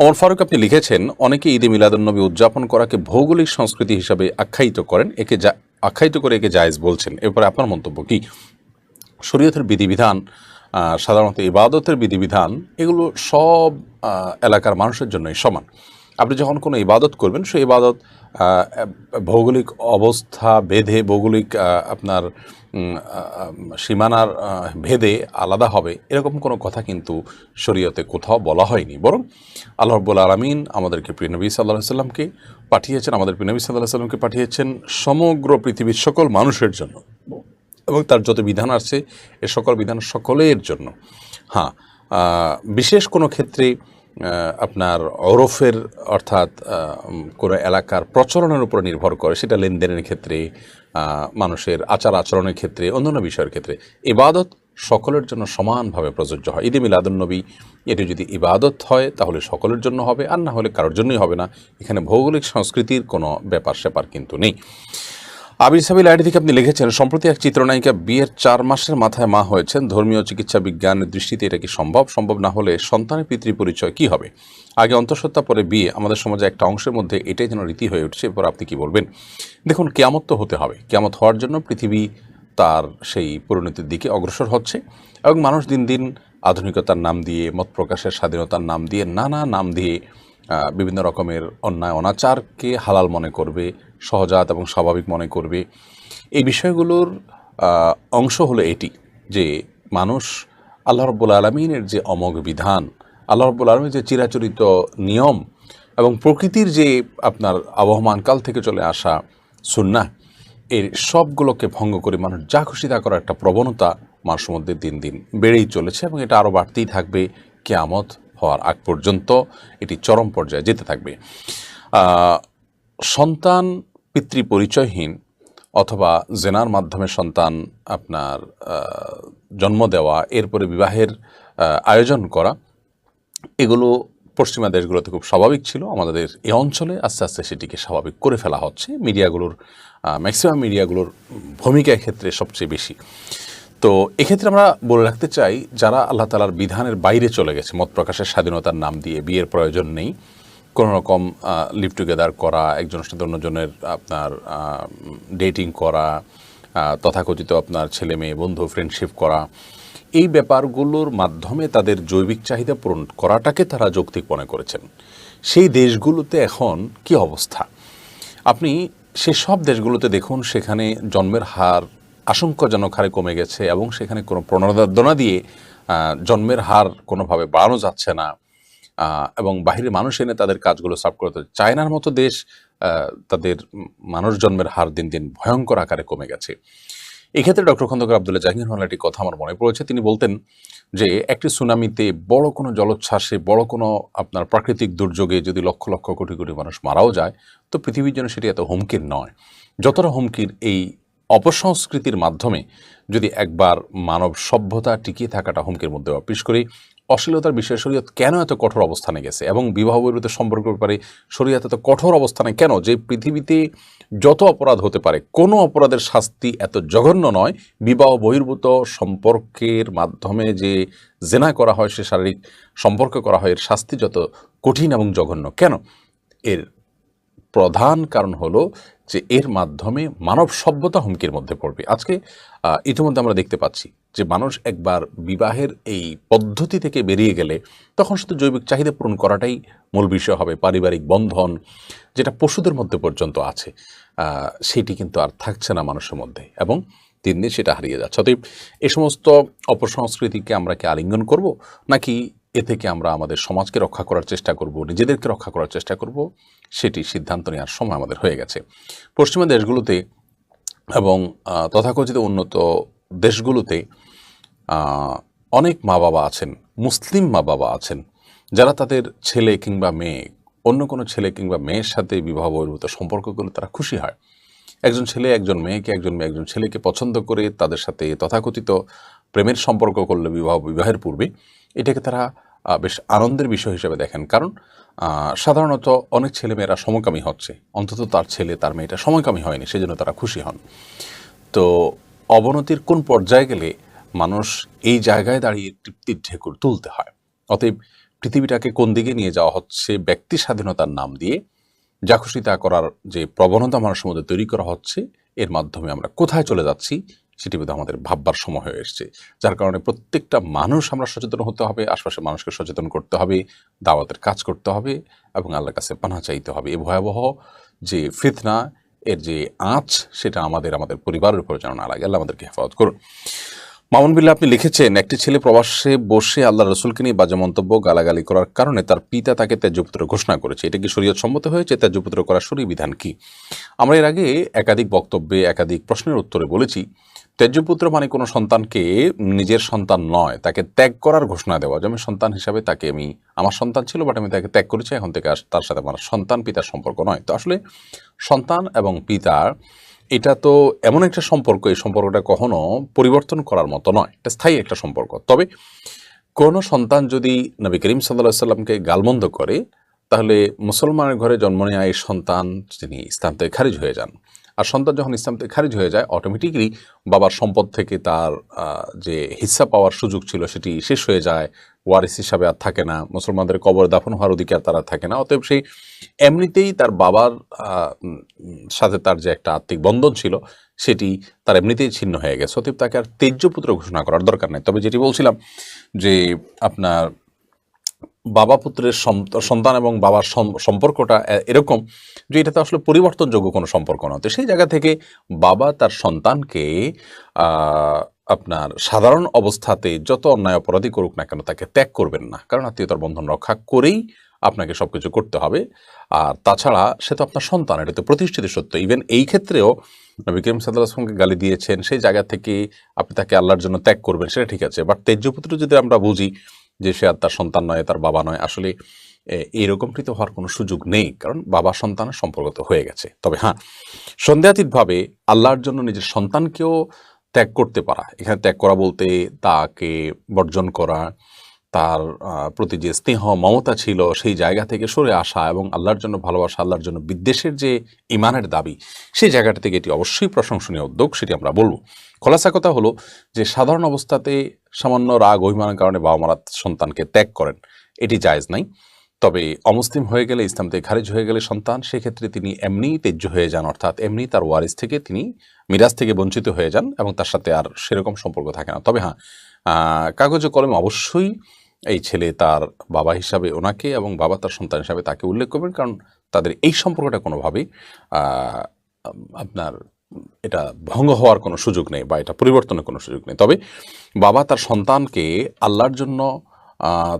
অমর ফারুক, আপনি লিখেছেন, অনেকে ঈদে মিলাদুন্নবী উদযাপন করাকে ভৌগোলিক সংস্কৃতি হিসাবে আখ্যায়িত করেন, একে যা, আখ্যায়িত করে একে জায়েজ বলছেন। এরপরে আপনার মন্তব্য কি? শরীয়তের বিধিবিধান সাধারণত ইবাদতের বিধিবিধান, এগুলো সব এলাকার মানুষের জন্যই সমান। আপনি যখন কোনো ইবাদত করবেন, সেই ইবাদত ভৌগোলিক অবস্থা ভেদে, ভৌগোলিক আপনার সীমানার ভেদে আলাদা হবে, এরকম কোনো কথা কিন্তু শরীয়তে কোথাও বলা হয়নি। বরং আল্লাহ রব্বুল আলমিন আমাদেরকে প্রিয় নবী সাল্লাহ সাল্লামকে পাঠিয়েছেন, আমাদের প্রিয় নবী সাল্লাহ সাল্লামকে পাঠিয়েছেন সমগ্র পৃথিবীর সকল মানুষের জন্য। এবং তার যত বিধান আছে, এ সকল বিধান সকলের জন্য। হ্যাঁ বিশেষ কোনো ক্ষেত্রে আপনার ওরফের, অর্থাৎ কোনো এলাকার প্রচলনের উপর নির্ভর করে। সেটা লেনদেনের ক্ষেত্রে মানুষের আচার আচরণের ক্ষেত্রে, অন্যান্য বিষয়ের ক্ষেত্রে। ইবাদত সকলের জন্য সমানভাবে প্রযোজ্য হয়। ঈদে মিলাদুন্নবী এটি যদি ইবাদত হয়, তাহলে সকলের জন্য হবে, আর না হলে কারোর জন্যই হবে না। এখানে ভৌগোলিক সংস্কৃতির কোনো ব্যাপার স্যাপার কিন্তু নেই। আবির সাবিল আইডি থেকে আপনি লিখেছেন, সম্প্রতি এক চিত্রনায়িকা বিয়ের চার মাসের মাথায় মা হয়েছেন। ধর্মীয় চিকিৎসা বিজ্ঞানের দৃষ্টিতে এটা কি সম্ভব? সম্ভব না হলে সন্তানের পিতৃ পরিচয় কি হবে? আগে অন্তঃসত্ত্বা, পরে বিয়ে। আমাদের সমাজে একটা অংশের মধ্যে এটাই যেন রীতি হয়ে উঠছে। এরপর আপনি কি বলবেন? দেখুন, কেয়ামত তো হতে হবে। কেয়ামত হওয়ার জন্য পৃথিবী তার সেই পরিণতির দিকে অগ্রসর হচ্ছে এবং মানুষ দিন দিন আধুনিকতার নাম দিয়ে, মত প্রকাশের স্বাধীনতার নাম দিয়ে, নানা নাম দিয়ে বিভিন্ন রকমের অন্যায়, অনাচারকে হালাল মনে করবে, সহজাত এবং স্বাভাবিক মনে করবে। এই বিষয়গুলোর অংশ হলো এটি যে মানুষ আল্লাহ রব্বুল আলমিনের যে অমোঘ বিধান, আল্লাহ রব্বুল আলমীর যে চিরাচরিত নিয়ম এবং প্রকৃতির যে আপনার আবহমান কাল থেকে চলে আসা সুন্না এর সবগুলোকে ভঙ্গ করে মানুষ যা খুশি তা করার একটা প্রবণতা মানুষের মধ্যে দিন দিন বেড়েই চলেছে এবং এটা আরও বাড়তেই থাকবে কেয়ামত হওয়ার আগ পর্যন্ত এটি চরম পর্যায়ে যেতে থাকবে। সন্তান পিতৃ পরিচয়হীন অথবা জেনার মাধ্যমে সন্তান আপনার জন্ম দেওয়া, এরপরে বিবাহের আয়োজন করা, এগুলো পশ্চিমা দেশগুলোতে খুব স্বাভাবিক ছিল। আমাদের এ অঞ্চলে আস্তে আস্তে সেটিকে স্বাভাবিক করে ফেলা হচ্ছে। মিডিয়াগুলোর ম্যাক্সিমাম মিডিয়াগুলোর ভূমিকা ক্ষেত্রে সবচেয়ে বেশি। তো এক্ষেত্রে আমরা বলে রাখতে চাই, যারা আল্লাহ তালার বিধানের বাইরে চলে গেছে, মত প্রকাশের স্বাধীনতার নাম দিয়ে বিয়ের প্রয়োজন নেই, কোনো রকম লিভ টুগেদার করা একজনের সাথে অন্যজনের আপনার ডেটিং করা তথাকথিত আপনার ছেলে মেয়ে, বন্ধু ফ্রেন্ডশিপ করা, এই ব্যাপারগুলোর মাধ্যমে তাদের জৈবিক চাহিদা পূরণ করাটাকে তারা যৌক্তিক মনে করেছেন। সেই দেশগুলোতে এখন কি অবস্থা? আপনি সেসব দেশগুলোতে দেখুন, সেখানে জন্মের হার আশঙ্কাজনক হারে কমে গেছে এবং সেখানে কোনো প্রণোদনা দিয়ে জন্মের হার কোনোভাবে বাড়ানো যাচ্ছে না। এবং বাহিরের মানুষ এনে তাদের কাজগুলো সার্ভ করতে চায়নার মতো দেশ তাদের মানুষ জন্মের হার দিন দিন ভয়ঙ্কর আকারে কমে গেছে। এক্ষেত্রে ডক্টর খন্দকার আবদুল্লাহ জাহাঙ্গীর রহমান একটি কথা আমার মনে পড়েছে। তিনি বলতেন যে, একটি সুনামিতে বড় কোনো জলোচ্ছ্বাসে, বড় কোনো আপনার প্রাকৃতিক দুর্যোগে যদি লক্ষ লক্ষ কোটি কোটি মানুষ মারাও যায়, তো পৃথিবীর জন্য সেটি এত হুমকির নয়। যতটা হুমকির এই অপসংস্কৃতির মাধ্যমে যদি একবার মানব সভ্যতা টিকিয়ে থাকাটা হুমকির মধ্যে। বিশেষ করে, অশ্লীলতার বিষয়ে শরীয়ত কেন এত কঠোর অবস্থানে গেছে? এবং বিবাহ বহির্ভূত সম্পর্ক ব্যাপারে শরীয়ত এত কঠোর অবস্থানে কেন? যে পৃথিবীতে যত অপরাধ হতে পারে, কোনো অপরাধের শাস্তি এত জঘন্য নয়। বিবাহ বহির্ভূত সম্পর্কের মাধ্যমে যে জেনা করা হয়, সে শারীরিক সম্পর্ক করা হয়, এর শাস্তি যত কঠিন এবং জঘন্য। কেন? এর প্রধান কারণ হলো যে এর মাধ্যমে মানব সভ্যতা হুমকির মধ্যে পড়বে। আজকে ইতিমধ্যে আমরা দেখতে পাচ্ছি যে মানুষ একবার বিবাহের এই পদ্ধতি থেকে বেরিয়ে গেলে তখন শুধু জৈবিক চাহিদা পূরণ করাটাই মূল বিষয় হবে, পারিবারিক বন্ধন যেটা পশুদের মধ্যে পর্যন্ত আছে সেটি কিন্তু আর থাকছে না মানুষের মধ্যে এবং দিন দিন সেটা হারিয়ে যাচ্ছে। অতএব এ সমস্ত অপসংস্কৃতিকে আমরা কি আলিঙ্গন করব নাকি এ থেকে আমরা আমাদের সমাজকে রক্ষা করার চেষ্টা করব, নিজেদেরকে রক্ষা করার চেষ্টা করব, সেটি সিদ্ধান্ত নেওয়ার সময় আমাদের হয়ে গেছে। পশ্চিমা দেশগুলোতে এবং তথাকথিত উন্নত দেশগুলোতে অনেক মা বাবা আছেন, মুসলিম মা বাবা আছেন, যারা তাদের ছেলে কিংবা মেয়ে, অন্য কোনো ছেলে কিংবা মেয়ের সাথে বিবাহ বহির্ভূত সম্পর্ক করলে তারা খুশি হয়। একজন ছেলে একজন মেয়েকে, একজন মেয়ে একজন ছেলেকে পছন্দ করে তাদের সাথে তথাকথিত প্রেমের সম্পর্ক করলে বিবাহ, বিবাহের পূর্বে, এটাকে তারা বেশ আনন্দের বিষয় হিসেবে দেখেন। কারণ সাধারণত অনেক ছেলেমেয়েরা সমকামী হচ্ছে। অন্তত তার ছেলে, তার মেয়েটা সমকামী হয়নি, সেজন্য তারা খুশি হন। তো অবনতির কোন পর্যায়ে গেলে মানুষ এই জায়গায় দাঁড়িয়ে তৃপ্তির ঢেকুর তুলতে হয়? অতএব পৃথিবীটাকে কোন দিকে নিয়ে যাওয়া হচ্ছে ব্যক্তি স্বাধীনতার নাম দিয়ে? যা খুশি করার যে প্রবণতা মানুষের মধ্যে তৈরি করা হচ্ছে, এর মাধ্যমে আমরা কোথায় চলে যাচ্ছি? সেটি বোধহয় আমাদের ভাববার সময় হয়ে এসছে। যার কারণে প্রত্যেকটা মানুষ আমরা সচেতন হতে হবে, আশপাশের মানুষকে সচেতন করতে হবে, দাওয়াতের কাজ করতে হবে এবং আল্লাহর কাছে পানা চাইতে হবে। এ ভয়াবহ যে ফিতনা, এর যে আঁচ, সেটা আমাদের আমাদের পরিবারের উপর যেন না লাগে। আল্লাহ আমাদেরকে হেফাজত করুন। মামুন বিল্লা আপনি লিখেছেন, একটি ছেলে প্রবাসে বসে আল্লাহ রসুলকে নিয়ে বাজে মন্তব্য গালাগালি করার কারণে তার পিতা তাকে ত্যায্যপুত্র ঘোষণা করেছে। এটা কি শরীয়ত সম্মত হয়েছে? ত্যায্যপুত্র করার শরীর বিধান কি? আমরা এর আগে একাধিক বক্তব্যে, একাধিক প্রশ্নের উত্তরে বলেছি ত্যায্যপুত্র মানে কোনো সন্তানকে নিজের সন্তান নয়, তাকে ত্যাগ করার ঘোষণা দেওয়া। যেমন সন্তান হিসাবে তাকে আমি, আমার সন্তান ছিল বাট আমি তাকে ত্যাগ করেছি, এখন থেকে তার সাথে আমার সন্তান পিতার সম্পর্ক নয়। তো আসলে সন্তান এবং পিতার এটা তো এমন একটা সম্পর্ক, এই সম্পর্কটা কখনো পরিবর্তন করার মতো নয়। এটা স্থায়ী একটা সম্পর্ক। তবে কোনো সন্তান যদি নবী করিম সাল্লাহ সাল্লামকে গালমন্দ করে, তাহলে মুসলমানের ঘরে জন্ম নেওয়া এই সন্তান তিনি ইসলাম থেকে খারিজ হয়ে যান। আর সন্তান যখন ইসলাম থেকে খারিজ হয়ে যায় অটোমেটিকলি বাবার সম্পদ থেকে তার যে হিস্সা পাওয়ার সুযোগ ছিল সেটি শেষ হয়ে যায়। ওয়ারিস হিসাবে আর থাকে না। মুসলমানদের কবর দাফন হওয়ার অধিকার তারা থাকে না। অতএব সেই এমনিতেই তার বাবার সাথে তার যে একটা আত্মিক বন্ধন ছিল, সেটি তার এমনিতেই ছিন্ন হয়ে গেছে। অতএব তাকে আর তেজ্যপুত্র ঘোষণা করার দরকার নেই। তবে যেটি বলছিলাম যে আপনার বাবা পুত্রের সন্তান এবং বাবার সম্পর্কটা এরকম যে এটা তো আসলে পরিবর্তনযোগ্য কোনো সম্পর্ক না তো সেই জায়গা থেকে বাবা তার সন্তানকে আপনার সাধারণ অবস্থাতে যত অন্যায় অপরাধী করুক না কেন তাকে ত্যাগ করবেন না। কারণ আত্মীয়তার বন্ধন রক্ষা করেই আপনাকে সব কিছু করতে হবে। আর তাছাড়া সে তো আপনার সন্তান, এটা তো প্রতিষ্ঠিত সত্য। ইভেন এই ক্ষেত্রেও নবী করিম গালি দিয়েছেন, সেই জায়গা থেকে আপনি তাকে আল্লাহর জন্য ত্যাগ করবেন, সেটা ঠিক আছে। বাট তেজ্যপুত্র যদি আমরা বুঝি যে সে আর তার সন্তান নয়, তার বাবা নয়। আসলে এরকমটি তো হওয়ার কোনো সুযোগ নেই, কারণ বাবা সন্তানের সম্পর্ক তো হয়ে গেছে। তবে হ্যাঁ সন্দেহাতীতভাবে আল্লাহর জন্য নিজের সন্তানকেও ত্যাগ করতে পারা। এখানে ত্যাগ করা বলতে তাকে বর্জন করা তার প্রতি যে স্নেহ, মমতা ছিল সেই জায়গা থেকে সরে আসা এবং আল্লাহর জন্য ভালোবাসা, আল্লাহর জন্য বিদ্বেষের যে ইমানের দাবি, সেই জায়গাটা থেকে এটি অবশ্যই প্রশংসনীয় উদ্যোগ, সেটি আমরা বলব। খোলাসা কথা হলো যে সাধারণ অবস্থাতে সামান্য রাগ, অভিমানের কারণে বাবা মারা সন্তানকে ত্যাগ করেন। এটি জায়েজ নাই। তবে অমুসলিম হয়ে গেলে, ইসলাম থেকে খারিজ হয়ে গেলে সন্তান, সেক্ষেত্রে তিনি এমনিই তেজ্য হয়ে যান, অর্থাৎ এমনি তার ওয়ারিস থেকে তিনি মিরাজ থেকে বঞ্চিত হয়ে যান এবং তার সাথে আর সেরকম সম্পর্ক থাকে না। তবে হ্যাঁ কাগজে কলমে অবশ্যই এই ছেলে তার বাবা হিসাবে ওনাকে এবং বাবা তার সন্তান হিসাবে তাকে উল্লেখ করবেন। কারণ তাদের এই সম্পর্কটা কোনোভাবেই আপনার এটা ভঙ্গ হওয়ার কোনো সুযোগ নেই বা এটা পরিবর্তনের কোনো সুযোগ নেই। তবে বাবা তার সন্তানকে আল্লাহর জন্য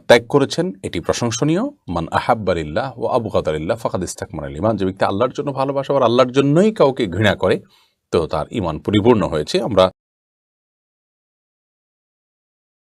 ত্যাগ করেছেন। এটি প্রশংসনীয়। মান আহাব্বারিল্লাহ ও আবু কাদারিল্লাহ ফাকাদ ইস্তাকমান আল ইমান যে ব্যক্তি আল্লাহর জন্য ভালোবাসা আর আল্লাহর জন্যই কাউকে ঘৃণা করে, তো তার ইমান পরিপূর্ণ হয়েছে। আমরা